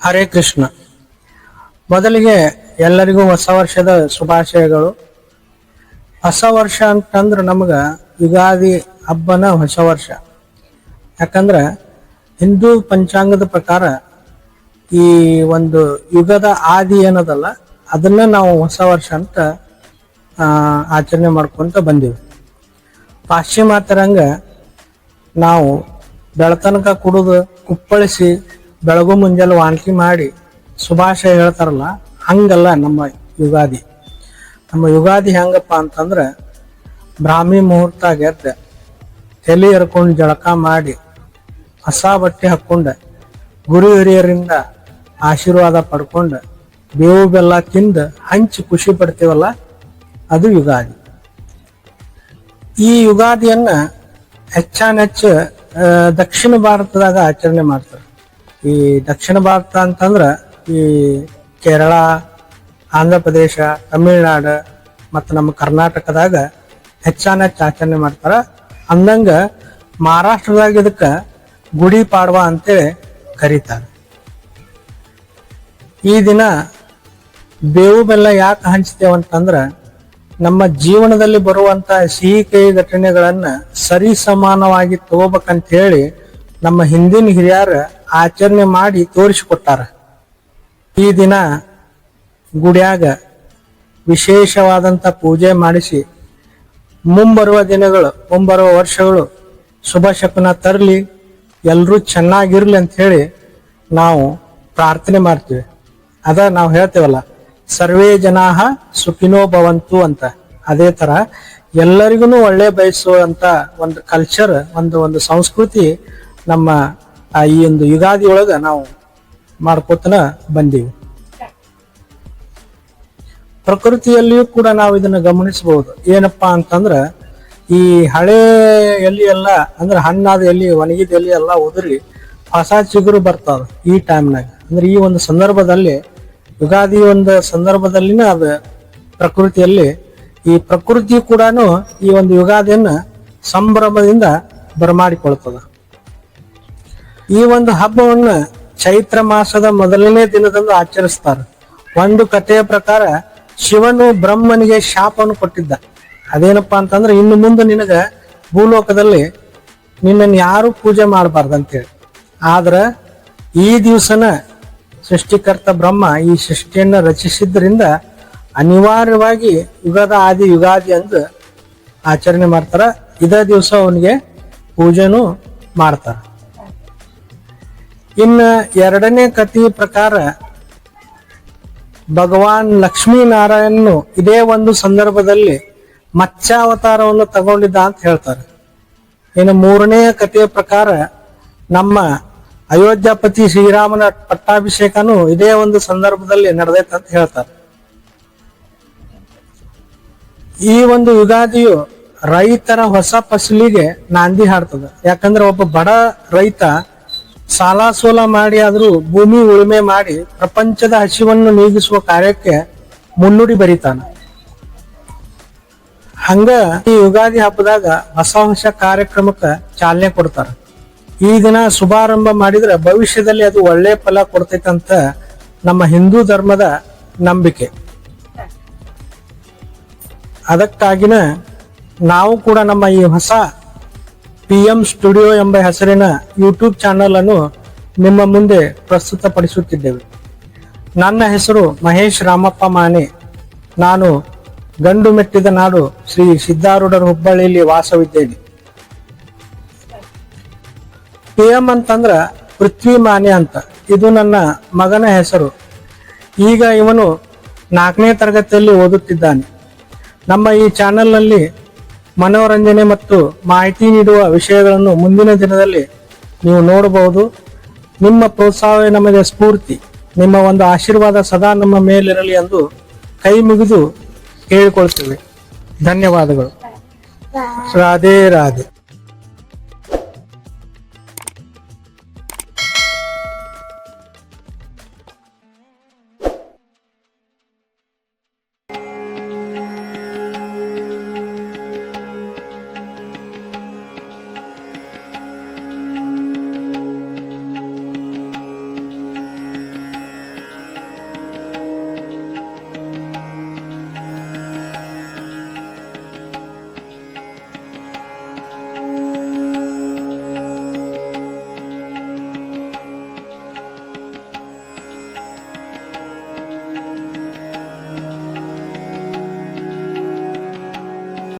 ಹರೇ ಕೃಷ್ಣ. ಮೊದಲಿಗೆ ಎಲ್ಲರಿಗೂ ಹೊಸ ವರ್ಷದ ಶುಭಾಶಯಗಳು. ಹೊಸ ವರ್ಷ ಅಂತಂದ್ರೆ ನಮಗ ಯುಗಾದಿ ಹಬ್ಬನ ಹೊಸ ವರ್ಷ. ಯಾಕಂದ್ರೆ ಹಿಂದೂ ಪಂಚಾಂಗದ ಪ್ರಕಾರ ಈ ಒಂದು ಯುಗದ ಆದಿ ಏನದಲ್ಲ, ಅದನ್ನ ನಾವು ಹೊಸ ವರ್ಷ ಅಂತ ಆಚರಣೆ ಮಾಡ್ಕೊಂತ ಬಂದೀವಿ. ಪಾಶ್ಚಿಮಾತ್ಯರಂಗ ನಾವು ಬೆಳತನಕ ಕುಡಿದು ಕುಪ್ಪಳಿಸಿ ಬೆಳಗು ಮುಂಜಾನೆ ವಾಂತಿ ಮಾಡಿ ಶುಭಾಶಯ ಹೇಳ್ತಾರಲ್ಲ, ಹಂಗಲ್ಲ ನಮ್ಮ ಯುಗಾದಿ. ನಮ್ಮ ಯುಗಾದಿ ಹೆಂಗಪ್ಪ ಅಂತಂದ್ರೆ ಬ್ರಾಹ್ಮಿ ಮುಹೂರ್ತ ಗೆದ್ದ ತಲೆ ಎರ್ಕೊಂಡು ಜಳಕ ಮಾಡಿ ಹೊಸ ಬಟ್ಟೆ ಹಾಕ್ಕೊಂಡು ಗುರು ಹಿರಿಯರಿಂದ ಆಶೀರ್ವಾದ ಪಡ್ಕೊಂಡು ಬೇವು ಬೆಲ್ಲ ತಿಂದು ಹಂಚಿ ಖುಷಿ ಪಡ್ತೀವಲ್ಲ, ಅದು ಯುಗಾದಿ. ಈ ಯುಗಾದಿಯನ್ನ ಹೆಚ್ಚಾನೆಚ್ಚು ದಕ್ಷಿಣ ಭಾರತದಾಗ ಆಚರಣೆ ಮಾಡ್ತಾರೆ. ಈ ದಕ್ಷಿಣ ಭಾರತ ಅಂತಂದ್ರ ಈ ಕೇರಳ, ಆಂಧ್ರ ಪ್ರದೇಶ, ತಮಿಳುನಾಡು ಮತ್ತು ನಮ್ಮ ಕರ್ನಾಟಕದಾಗ ಹೆಚ್ಚಾನೆಚ್ಚ ಆಚರಣೆ ಮಾಡ್ತಾರ. ಅಂದಂಗ ಮಹಾರಾಷ್ಟ್ರದಾಗ ಇದಕ್ಕ ಗುಡಿ ಪಾಡ್ವ ಅಂತೇಳಿ ಕರೀತಾರೆ. ಈ ದಿನ ಬೇವು ಬೆಲ್ಲ ಯಾಕೆ ಹಂಚ್ತೇವಂತಂದ್ರ ನಮ್ಮ ಜೀವನದಲ್ಲಿ ಬರುವಂತ ಸಿಹಿ ಕೈ ಘಟನೆಗಳನ್ನ ಸರಿ ಸಮಾನವಾಗಿ ತಗೋಬೇಕಂತ ಹೇಳಿ ನಮ್ಮ ಹಿಂದಿನ ಹಿರಿಯರ ಆಚರಣೆ ಮಾಡಿ ತೋರಿಸಿಕೊಟ್ಟಾರ. ಈ ದಿನ ಗುಡಿಯಾಗ ವಿಶೇಷವಾದಂತ ಪೂಜೆ ಮಾಡಿಸಿ ಮುಂಬರುವ ದಿನಗಳು, ಮುಂಬರುವ ವರ್ಷಗಳು ಶುಭ ಶಕುನ ತರಲಿ ಎಲ್ಲರೂ ಚೆನ್ನಾಗಿರಲಿ ಅಂತ ಹೇಳಿ ನಾವು ಪ್ರಾರ್ಥನೆ ಮಾಡ್ತೀವಿ. ಅದ ನಾವು ಹೇಳ್ತೇವಲ್ಲ, ಸರ್ವೇ ಜನಾಹ ಸುಖಿನೋ ಭವಂತು ಅಂತ. ಅದೇ ತರ ಎಲ್ಲರಿಗೂ ಒಳ್ಳೆ ಬಯಸುವಂತ ಒಂದು ಕಲ್ಚರ್ ಒಂದು ಒಂದು ಸಂಸ್ಕೃತಿ ನಮ್ಮ ಆ ಈ ಒಂದು ಯುಗಾದಿ ಒಳಗ ನಾವು ಮಾಡ್ಕೋತನ ಬಂದೀವಿ. ಪ್ರಕೃತಿಯಲ್ಲಿಯೂ ಕೂಡ ನಾವು ಇದನ್ನ ಗಮನಿಸಬಹುದು. ಏನಪ್ಪಾ ಅಂತಂದ್ರ ಈ ಹಳೆ ಎಲ್ಲಿ ಎಲ್ಲ, ಅಂದ್ರೆ ಹಣ್ಣಾದ ಎಲ್ಲಿ ಒಣಗಿದ ಎಲ್ಲಿ ಎಲ್ಲ ಉದುರಿ ಹೊಸ ಚಿಗುರು ಬರ್ತಾವ ಈ ಟೈಮ್ನಾಗ ಅಂದ್ರೆ ಈ ಒಂದು ಸಂದರ್ಭದಲ್ಲಿ, ಯುಗಾದಿ ಒಂದು ಸಂದರ್ಭದಲ್ಲಿನ ಅದು ಪ್ರಕೃತಿಯಲ್ಲಿ ಈ ಪ್ರಕೃತಿ ಕೂಡ ಈ ಒಂದು ಯುಗಾದಿಯನ್ನ ಸಂಭ್ರಮದಿಂದ ಬರಮಾಡಿಕೊಳ್ತದ. ಈ ಒಂದು ಹಬ್ಬವನ್ನ ಚೈತ್ರ ಮಾಸದ ಮೊದಲನೇ ದಿನದಂದು ಆಚರಿಸ್ತಾರೆ. ಒಂದು ಕಥೆಯ ಪ್ರಕಾರ ಶಿವನು ಬ್ರಹ್ಮನಿಗೆ ಶಾಪವನ್ನು ಕೊಟ್ಟಿದ್ದ. ಅದೇನಪ್ಪಾ ಅಂತಂದ್ರೆ ಇನ್ನು ಮುಂದೆ ನಿನಗ ಭೂಲೋಕದಲ್ಲಿ ನಿನ್ನನ್ನು ಯಾರು ಪೂಜೆ ಮಾಡಬಾರ್ದಂತೇಳಿ. ಆದ್ರೆ ಈ ದಿವಸನ ಸೃಷ್ಟಿಕರ್ತ ಬ್ರಹ್ಮ ಈ ಸೃಷ್ಟಿಯನ್ನ ರಚಿಸಿದ್ರಿಂದ ಅನಿವಾರ್ಯವಾಗಿ ಯುಗದ ಆದಿ ಯುಗಾದಿ ಅಂದು ಆಚರಣೆ ಮಾಡ್ತಾರ. ಇದೇ ದಿವಸ ಅವನಿಗೆ ಪೂಜೆನೂ ಮಾಡ್ತಾರ. ಇನ್ನ ಎರಡನೇ ಕಥೆಯ ಪ್ರಕಾರ ಭಗವಾನ್ ಲಕ್ಷ್ಮೀನಾರಾಯಣನು ಇದೇ ಒಂದು ಸಂದರ್ಭದಲ್ಲಿ ಮತ್ಸ್ಯಾವತಾರವನ್ನು ತಗೊಂಡಿದ್ದ ಅಂತ ಹೇಳ್ತಾರೆ. ಇನ್ನು ಮೂರನೇ ಕಥೆಯ ಪ್ರಕಾರ ನಮ್ಮ ಅಯೋಧ್ಯಾಪತಿ ಶ್ರೀರಾಮನ ಪಟ್ಟಾಭಿಷೇಕನು ಇದೇ ಒಂದು ಸಂದರ್ಭದಲ್ಲಿ ನಡೆದೈತೆ ಅಂತ ಹೇಳ್ತಾರೆ. ಈ ಒಂದು ಯುಗಾದಿಯು ರೈತರ ಹೊಸ ಫಸಲಿಗೆ ನಾಂದಿ ಹಾಡ್ತದೆ. ಯಾಕಂದ್ರೆ ಒಬ್ಬ ಬಡ ರೈತ ಸಾಲ ಸೋಲ ಮಾಡಿ ಆದರೂ ಭೂಮಿ ಉಳುಮೆ ಮಾಡಿ ಪ್ರಪಂಚದ ಹಸಿವನ್ನು ನೀಗಿಸುವ ಕಾರ್ಯಕ್ಕೆ ಮುನ್ನುಡಿ ಬರೀತಾನ. ಹಂಗ ಈ ಯುಗಾದಿ ಹಬ್ಬದಾಗ ಹೊಸ ಹೊಸ ಕಾರ್ಯಕ್ರಮಕ್ಕೆ ಚಾಲನೆ ಕೊಡ್ತಾರ. ಈ ದಿನ ಶುಭಾರಂಭ ಮಾಡಿದ್ರೆ ಭವಿಷ್ಯದಲ್ಲಿ ಅದು ಒಳ್ಳೆ ಫಲ ಕೊಡ್ತೈತಂತ ನಮ್ಮ ಹಿಂದೂ ಧರ್ಮದ ನಂಬಿಕೆ. ಅದಕ್ಕಾಗಿನ ನಾವು ಕೂಡ ನಮ್ಮ ಈ ಹೊಸ ಪಿ ಎಂ ಸ್ಟುಡಿಯೋ ಎಂಬ ಹೆಸರಿನ ಯೂಟ್ಯೂಬ್ ಚಾನಲ್ ಅನ್ನು ನಿಮ್ಮ ಮುಂದೆ ಪ್ರಸ್ತುತಪಡಿಸುತ್ತಿದ್ದೇವೆ. ನನ್ನ ಹೆಸರು ಮಹೇಶ್ ರಾಮಪ್ಪ ಮಾನೆ ನಾನು ಗಂಡು ಮೆಟ್ಟಿದ ನಾಡು ಶ್ರೀ ಸಿದ್ದಾರೂಢರ ಹುಬ್ಬಳ್ಳಿಯಲ್ಲಿ ವಾಸವಿದ್ದೇನೆ. ಪಿ ಎಂ ಅಂತಂದ್ರ ಪೃಥ್ವಿ ಮಾನೆ ಅಂತ. ಇದು ನನ್ನ ಮಗನ ಹೆಸರು. ಈಗ ಇವನು ನಾಲ್ಕನೇ ತರಗತಿಯಲ್ಲಿ ಓದುತ್ತಿದ್ದಾನೆ. ನಮ್ಮ ಈ ಚಾನೆಲ್ನಲ್ಲಿ ಮನೋರಂಜನೆ ಮತ್ತು ಮಾಹಿತಿ ನೀಡುವ ವಿಷಯಗಳನ್ನು ಮುಂದಿನ ದಿನದಲ್ಲಿ ನೀವು ನೋಡಬಹುದು. ನಿಮ್ಮ ಪ್ರೋತ್ಸಾಹವೇ ನಮಗೆ ಸ್ಫೂರ್ತಿ. ನಿಮ್ಮ ಒಂದು ಆಶೀರ್ವಾದ ಸದಾ ನಮ್ಮ ಮೇಲಿರಲಿ ಎಂದು ಕೈ ಮುಗಿದು ಕೇಳಿಕೊಳ್ತೇವೆ. ಧನ್ಯವಾದಗಳು. ರಾಧೇ ರಾಧೆ.